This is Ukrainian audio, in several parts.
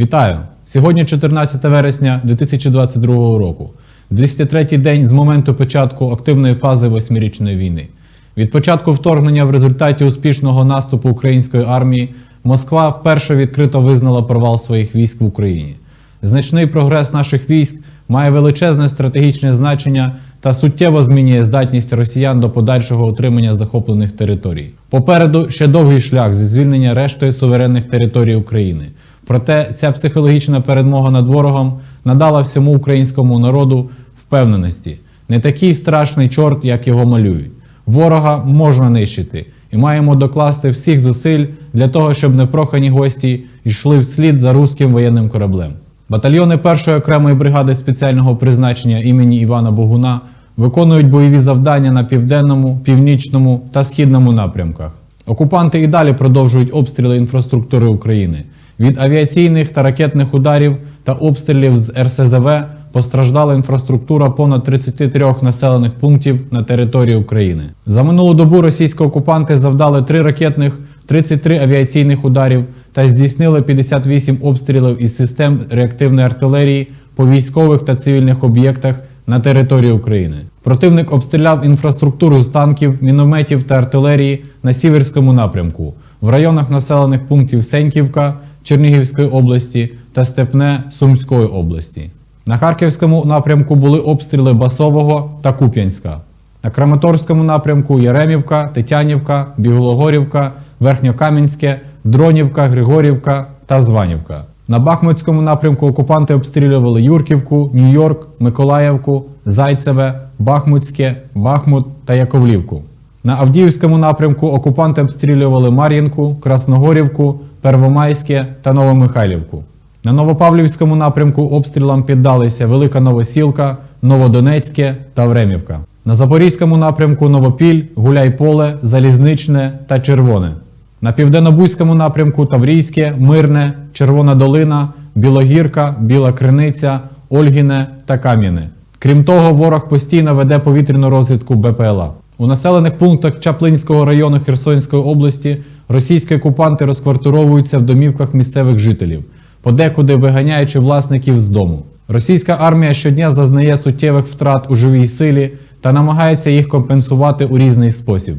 Вітаю! Сьогодні 14 вересня 2022 року, 203-й день з моменту початку активної фази восьмирічної війни. Від початку вторгнення в результаті успішного наступу української армії Москва вперше відкрито визнала провал своїх військ в Україні. Значний прогрес наших військ має величезне стратегічне значення та суттєво змінює здатність росіян до подальшого утримання захоплених територій. Попереду ще довгий шлях зі звільнення рештою суверенних територій України. Проте ця психологічна перемога над ворогом надала всьому українському народу впевненості. Не такий страшний чорт, як його малюють. Ворога можна нищити, і маємо докласти всіх зусиль для того, щоб непрохані гості йшли вслід за руським воєнним кораблем. Батальйони першої окремої бригади спеціального призначення імені Івана Богуна виконують бойові завдання на південному, північному та східному напрямках. Окупанти і далі продовжують обстріли інфраструктури України. Від авіаційних та ракетних ударів та обстрілів з РСЗВ постраждала інфраструктура понад 33 населених пунктів на території України. За минулу добу російські окупанти завдали 3 ракетних, 33 авіаційних ударів та здійснили 58 обстрілів із систем реактивної артилерії по військових та цивільних об'єктах на території України. Противник обстріляв інфраструктуру з танків, мінометів та артилерії на сіверському напрямку в районах населених пунктів Сеньківка Чернігівської області та Степне Сумської області. На Харківському напрямку були обстріли Басового та Куп'янська. На Краматорському напрямку Яремівка, Тетянівка, Бігологорівка, Верхньокам'янське, Дронівка, Григорівка та Званівка. На Бахмутському напрямку окупанти обстрілювали Юрківку, Нью-Йорк, Миколаївку, Зайцеве, Бахмутське, Бахмут та Яковлівку. На Авдіївському напрямку окупанти обстрілювали Мар'їнку, Красногорівку, Первомайське та Новомихайлівку. На Новопавлівському напрямку обстрілам піддалися Велика Новосілка, Новодонецьке та Времівка. На Запорізькому напрямку Новопіль, Гуляйполе, Залізничне та Червоне. На південно-бузькому напрямку Таврійське, Мирне, Червона Долина, Білогірка, Біла Криниця, Ольгіне та Кам'яне. Крім того, ворог постійно веде повітряну розвідку БПЛА. У населених пунктах Чаплинського району Херсонської області російські окупанти розквартировуються в домівках місцевих жителів, подекуди виганяючи власників з дому. Російська армія щодня зазнає суттєвих втрат у живій силі та намагається їх компенсувати у різний спосіб.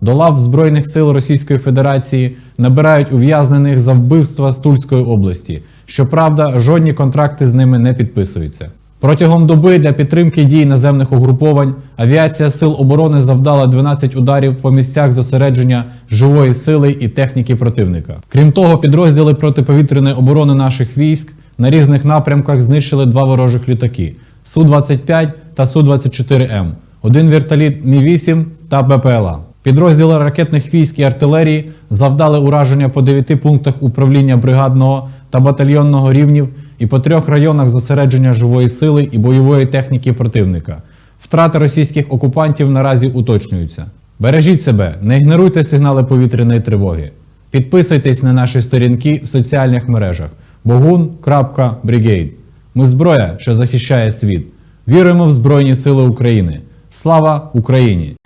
До лав Збройних сил Російської Федерації набирають ув'язнених за вбивства з Тульської області. Щоправда, жодні контракти з ними не підписуються. Протягом доби для підтримки дій наземних угруповань авіація Сил оборони завдала 12 ударів по місцях зосередження живої сили і техніки противника. Крім того, підрозділи протиповітряної оборони наших військ на різних напрямках знищили два ворожих літаки Су-25 та Су-24М, один вертоліт Мі-8 та БПЛА. Підрозділи ракетних військ і артилерії завдали ураження по 9 пунктах управління бригадного та батальйонного рівнів і по трьох районах зосередження живої сили і бойової техніки противника. Втрати російських окупантів наразі уточнюються. Бережіть себе, не ігноруйте сигнали повітряної тривоги. Підписуйтесь на наші сторінки в соціальних мережах bogun.brigade. Ми зброя, що захищає світ. Віримо в Збройні Сили України. Слава Україні!